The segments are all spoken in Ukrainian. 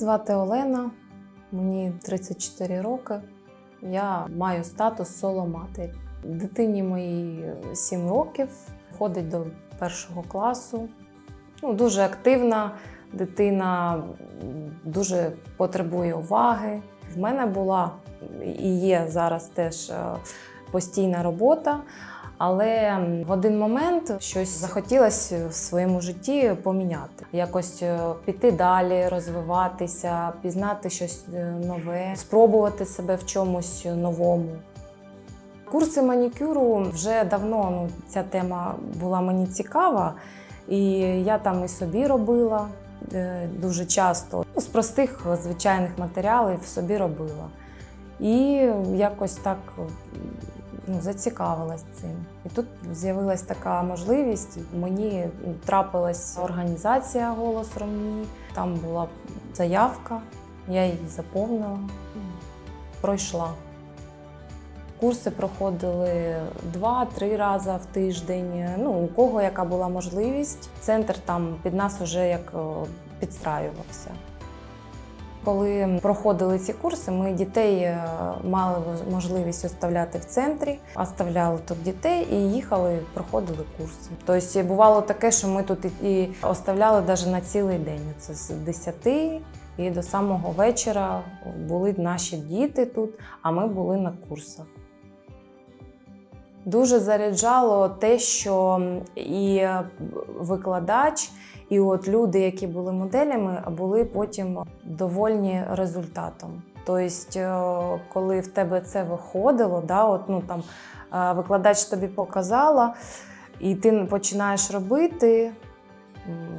звати Олена, мені 34 роки. Я маю статус соло-матері. Дитині моїй 7 років, ходить до першого класу. Ну, дуже активна дитина, дуже потребує уваги. В мене була і є зараз теж е, постійна робота. Але в один момент щось захотілося в своєму житті поміняти, якось е, піти далі, розвиватися, пізнати щось е, нове, спробувати себе в чомусь новому. Курси манікюру вже давно ну, ця тема була мені цікава, і я там і собі робила е, дуже часто. Ну, з простих звичайних матеріалів собі робила. І якось так ну, зацікавилась цим. І тут з'явилась така можливість. Мені трапилась організація Голос Ромні. Там була заявка, я її заповнила, пройшла. Курси проходили два-три рази в тиждень. Ну, у кого яка була можливість. Центр там під нас вже як підстраювався. Коли проходили ці курси, ми дітей е, мали можливість оставляти в центрі, оставляли тут дітей і їхали, проходили курси. Тобто бувало таке, що ми тут і- оставляли навіть на цілий день. Це з 10 і до самого вечора були наші діти тут, а ми були на курсах. Дуже заряджало те, що і викладач, і от люди, які були моделями, були потім довольні результатом. Тобто, коли в тебе це виходило, да, от, ну, там, е, викладач тобі показала, і ти починаєш робити,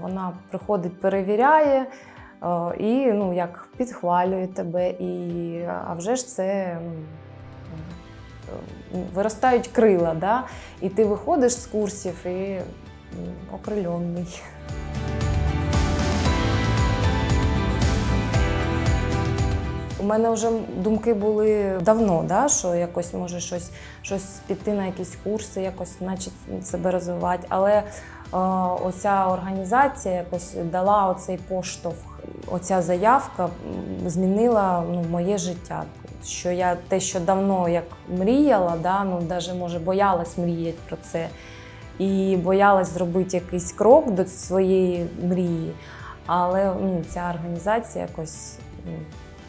вона приходить, перевіряє. е, І ну, як підхвалює тебе, і а вже ж це виростають крила, да? і ти виходиш з курсів і окрильонний. У мене вже думки були давно, да, що якось може щось, щось піти на якісь курси, якось наче себе розвивати. Але е, оця організація якось дала оцей поштовх, оця заявка змінила ну, моє життя. Що я те, що давно як мріяла, да, ну навіть може боялась мріяти про це. І боялась зробити якийсь крок до своєї мрії. Але ну, ця організація якось ну,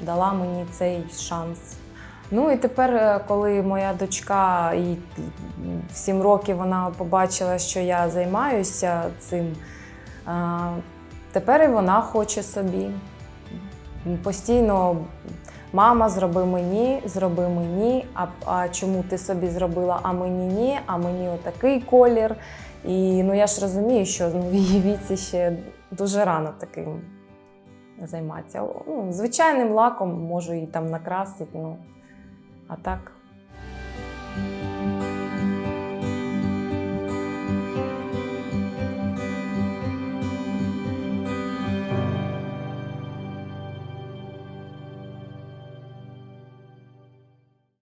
дала мені цей шанс. Ну і тепер, е, коли моя дочка і 7 років вона побачила, що я займаюся цим, тепер і вона хоче собі. Постійно мама, зроби мені, зроби мені, а, а чому ти собі зробила, а мені ні, а мені отакий колір. І ну я ж розумію, що ну, в її віці ще дуже рано таким займатися. Ну, звичайним лаком можу її там накрасити, ну а так